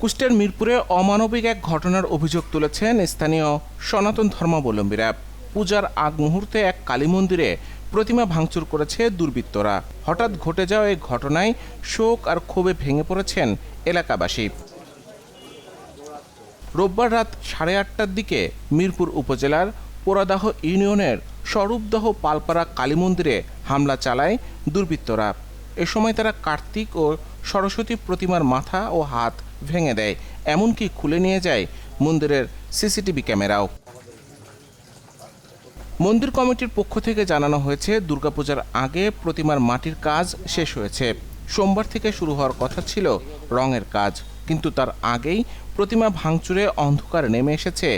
কুষ্টিয়ার মিরপুরে অমানবিক এক ঘটনার অভিযোগ তুলেছেন স্থানীয় সনাতন ধর্মাবলম্বীরা। পূজার আগ মুহূর্তে এক কালী মন্দিরে প্রতিমা ভাঙচুর করেছে দুর্বৃত্তরা। হঠাৎ ঘটে যাওয়া এই ঘটনায় শোক আর ক্ষোভে ভেঙে পড়েছেন এলাকাবাসী। রোববার রাত সাড়ে আটটার দিকে মিরপুর উপজেলার পোড়াদাহ ইউনিয়নের স্বরূপদহ পালপাড়া কালী মন্দিরে হামলা চালায় দুর্বৃত্তরা। এ সময় তারা কার্তিক ও সরস্বতী প্রতিমার মাথা ও হাত ভেঙে দেয়, এমনকি খুলে নিয়ে যায় মন্দিরের সিসিটিভি ক্যামেরাও। মন্দির কমিটির পক্ষ থেকে জানানো হয়েছে, দুর্গাপূজার আগে প্রতিমার মাটির কাজ শেষ হয়েছে। সোমবার থেকে শুরু হওয়ার কথা ছিল রঙের কাজ, কিন্তু তার আগেই প্রতিমা ভাঙচুরে অন্ধকার নেমে এসেছে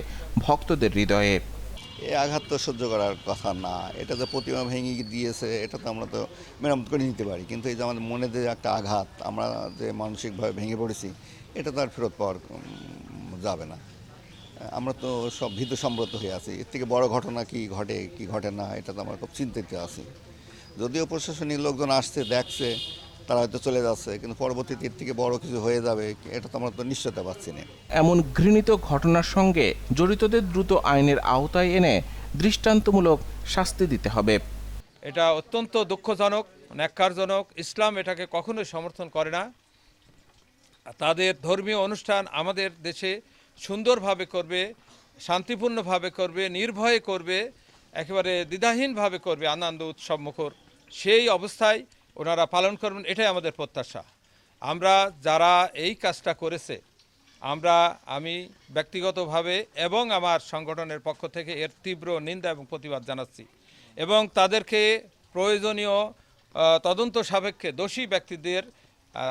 ভক্তদের হৃদয়ে। এই আঘাত তো সহ্য করার কথা না। এটা যে প্রতিমা ভেঙে দিয়েছে, এটা তো আমরা তো মেরামত করে নিতে পারি। কিন্তু এই যে আমাদের মনে যে একটা আঘাত, আমরা যে মানসিকভাবে ভেঙে পড়েছি, এটা তো আর ফেরত পাওয়ার যাবে না। আমরা তো সব ভীত সম্ব্রত হয়ে আছি। এর থেকে বড় ঘটনা কি ঘটে কি ঘটে না, এটা তো আমরা খুব চিন্তিত আছি। যদিও প্রশাসনিক লোকজন আসছে, দেখছে তারা হয়তো চলে যাচ্ছে কিন্তু পরবর্তীতে এর থেকে বড় কিছু হয়ে যাবে এটা তো আমরা তো নিশ্চয়তা পাচ্ছি না। এমন ঘৃণিত ঘটনার সঙ্গে জড়িতদের দ্রুত আইনের আওতায় এনে দৃষ্টান্তমূলক শাস্তি দিতে হবে। এটা অত্যন্ত দুঃখজনক ন্যাক্কারজনক। ইসলাম এটাকে কখনোই সমর্থন করে না। তাদের ধর্মীয় অনুষ্ঠান আমাদের দেশে সুন্দরভাবে করবে শান্তিপূর্ণভাবে করবে নির্ভয়ে করবে একেবারে দ্বিধাহীনভাবে করবে আনন্দ উৎসব মুখর। সেই অবস্থায় ওনারা পালন করবেন, এটাই আমাদের প্রত্যাশা। আমরা যারা এই কাজটা করেছে, আমরা, আমি ব্যক্তিগতভাবে এবং আমার সংগঠনের পক্ষ থেকে এর তীব্র নিন্দা এবং প্রতিবাদ জানাচ্ছি এবং তাদেরকে প্রয়োজনীয় তদন্ত সাপেক্ষে দোষী ব্যক্তিদের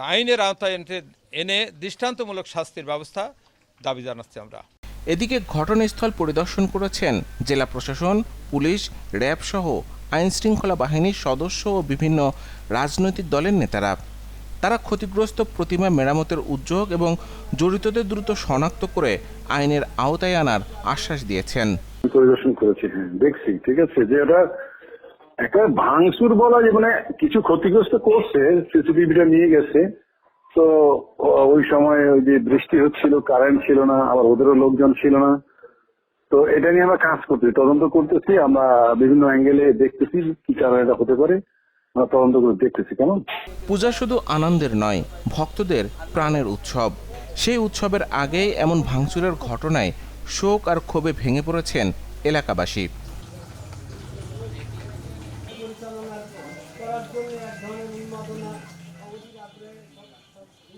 আইনের আওতায় এনে- দৃষ্টান্তমূলক শাস্তির ব্যবস্থা দাবি জানাচ্ছি আমরা। এদিকে ঘটনাস্থল পরিদর্শন করেছেন জেলা প্রশাসন, পুলিশ, র্যাব সহ আইন শৃঙ্খলা বাহিনীর সদস্য ও বিভিন্ন রাজনৈতিক দলের নেতারা। তারা ক্ষতিগ্রস্ত প্রতিমা মেরামতের উদ্যোগ এবং জড়িতদের দ্রুত শনাক্ত করে আইনের আওতায় আনার আশ্বাস দিয়েছেন। পরিদর্শন করেছি হ্যাঁ দেখছি, ঠিক আছে, যে ওটা একটা ভাঙচুর বলা যে মানে কিছু ক্ষতিগ্রস্ত করছে, সিসিটিভিটা নিয়ে গেছে। তো ওই সময় ওই যে বৃষ্টি হচ্ছিল কারেন্ট ছিল না, আবার ওদেরও লোকজন ছিল না। তো এটা নিয়ে আমরা কাজ করতেছি, তদন্ত করতেছি, আমরা বিভিন্ন অ্যাঙ্গেলে দেখতেছি কি কারণে এটা হতে পারে, আমরা তদন্ত করে দেখতেছি, কেমন? পূজা শুধু আনন্দের নয়, ভক্তদের প্রাণের উৎসব। সেই উৎসবের আগেই এমন ভাঙচুরের ঘটনায় শোক আর ক্ষোভে ভেঙে পড়েছেন এলাকাবাসী।